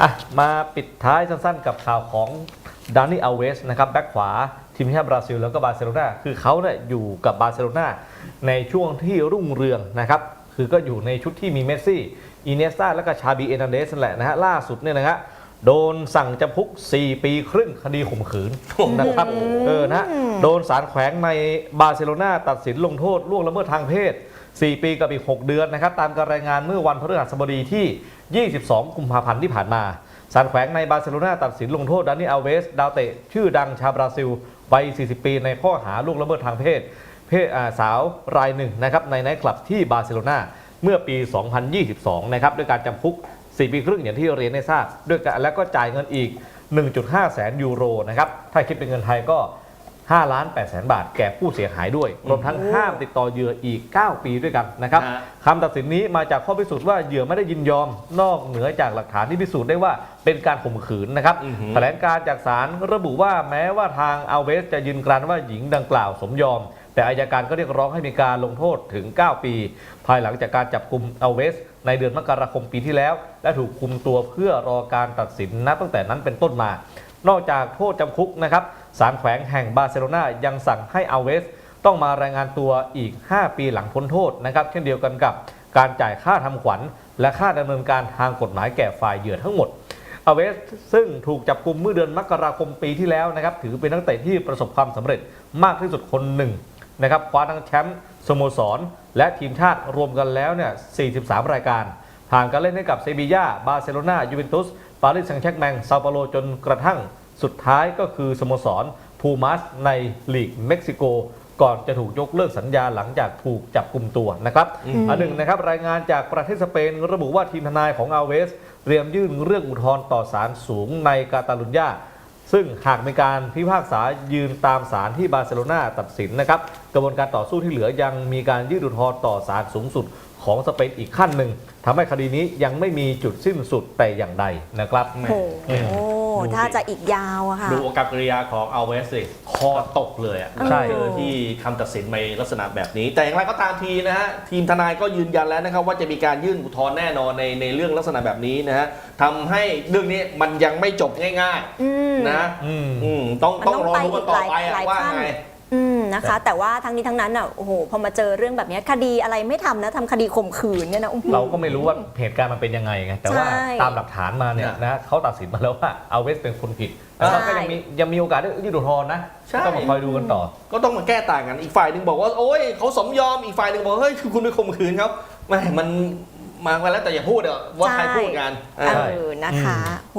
อะมาปิดท้ายสั้นๆ กับข่าวของดานิอัลเวสนะครับแบ็คขวาทีมชาติบราซิลแล้วก็บาร์เซโลนาคือเขาเนี่ยอยู่กับบาร์เซโลนาในช่วงที่รุ่งเรืองนะครับคือก็อยู่ในชุดที่มีเมสซี่อินเนสตาและก็ชาบีเอร์นันเดสนั่นแหละนะฮะล่าสุดเนี่ยนะฮะโดนสั่งจำคุก 4 ปีครึ่งคดีข่มขืนนะครับเออนะฮะโดนสารแขวงในบาร์เซโลนาตัดสินลงโทษล่วงละเมิดทางเพศ 4 ปีกับอีก 6 เดือนนะครับตามการรายงานเมื่อวันพฤหัสบดีที่ 22 กุมภาพันธ์ที่ผ่านมาศาลแขวงในบาร์เซโลนาตัดสินลงโทษดานิอัลเวส ดาวเตะ ชื่อดังชาวบราซิลวัย 40 ปี ในข้อหาล่วงละเมิดทางเพศ เพศาสาวรายหนึ่งนะครับในไนท์คลับที่บาร์เซโลนาเมื่อปี 2022 นะครับด้วยการจำคุก 4 ปีครึ่งอย่างที่เรียนให้ทราบด้วยกันแล้วก็จ่ายเงินอีก 1.5 แสนยูโรนะครับถ้าคิดเป็นเงินไทยก็ 5ล้าน8แสนบาทแก่ผู้เสียหายด้วยรวมทั้งห้ามติดต่อเหยื่ออีก 9 ปีด้วยกันนะครับฮะ คำตัดสินนี้มาจากข้อพิสูจน์ว่าเหยื่อไม่ได้ยินยอม นอกเหนือจากหลักฐานที่พิสูจน์ได้ว่าเป็นการข่มขืนนะครับอือหือ แถลงการจากศาลระบุว่าแม้ว่าทางอัลเวสจะยืนกรานว่าหญิงดังกล่าวสมยอม แต่อายการก็เรียกร้องให้มีการลงโทษถึง 9 ปี ภายหลังจากการจับกลุ่มอัลเวส ในเดือนมกราคมปีที่แล้ว และถูกคุมตัวเพื่อรอการตัดสินนับตั้งแต่นั้นเป็นต้นมา นอกจากโทษจำคุกนะครับ ศาลแขวงแห่งบาร์เซโลนายังสั่งให้อัลเวสต้องมารายงานตัวอีก 5 ปีหลังพ้นโทษนะครับเช่นเดียวกันกับการจ่ายค่าทำขวัญ และค่าดำเนินการทางกฎหมายแก่ฝ่ายเหยื่อทั้งหมดอเวสซึ่งถูกจับกลุมเมื่อเดือนมกราคมปีที่แล้วนะครับถือเป็นนักเตะที่ประสบความสำเร็จมากที่สุดคนหนึ่งนะครับคว้าทั้งแชมป์สโมสร และทีมชาติรวมกันแล้วเนี่ย 43 รายการ ผ่านการเล่นให้กับเซบียาบาร์เซโลนายูเวนตุส ปารีสแซงต์แชร์กแมงซาเปาโลจนกระทั่ง สุดท้ายก็คือสโมสรพูมัสในลีกเม็กซิโก ก่อนจะถูกยกเลิกสัญญาหลังจากถูกจับกลุ่มตัวนะครับอันหนึ่งนะครับรายงานจากประเทศสเปนระบุว่าทีมทนายของอาเวส เตรียมยื่นเรื่องอุทธรณ์ต่อศาลสูงในกาตาลุญญาซึ่งหากมีการพิพากษายืนตามศาลที่บาร์เซโลนาตัดสินนะครับ กระบวนการต่อสู้ที่เหลือยังมีการยื่นอุทธรณ์ต่อศาลสูงสุดของสเปนอีกขั้นหนึ่งทำให้คดีนี้ยังไม่มีจุดสิ้นสุดแต่อย่างใดนะครับแหม่โอ้โหอืม ดูสิ ถ้าจะอีกยาวอะค่ะ ดูอากับกริยาของอัลเวสสิคอตกเลยอะใช่ เจอที่คำตัดสินในลักษณะแบบนี้ แต่อย่างไรก็ตามทีนะฮะ ทีมทนายก็ยืนยันแล้วนะครับ ว่าจะมีการยื่นอุทธรณ์แน่นอนในในเรื่องลักษณะแบบนี้นะฮะทำให้เรื่องนี้มันยังไม่จบง่ายอืม ๆนะอืม อืมต้องมันต้องต้องรอดูกันต่อไปไปอีกหลายอะว่าขั้น ไงอืม นะคะ แต่ว่าทั้งนี้ทั้งนั้นอะโอ้โหพอมาเจอเรื่องแบบเนี้ยคดีอะไรไม่ทำนะทำคดีข่มขืนเนี่ยนะอื้อหือเราก็ไม่รู้ว่าเหตุการณ์มันเป็นยังไงไงแต่ว่าใช่ตามหลักฐานมาเนี่ยนะเขาตัดสินมาแล้วว่าอาเวสเป็นคนผิดแต่ว่าก็ยังมียังมีโอกาสได้ยื่นอุทธรณ์นะใช่ต้องมาคอยดูกันต่อ ก็ต้องมาแก้ต่างกันอีกฝ่ายหนึ่งบอกว่าโอ๊ยเขาสมยอมอีกฝ่ายหนึ่งบอกเฮ้ยคือคุณไปข่มขืนเขาแหม่มันมากันแล้วแต่อย่าพูดอะว่าใครพูดกันเออ่าอนะคะโห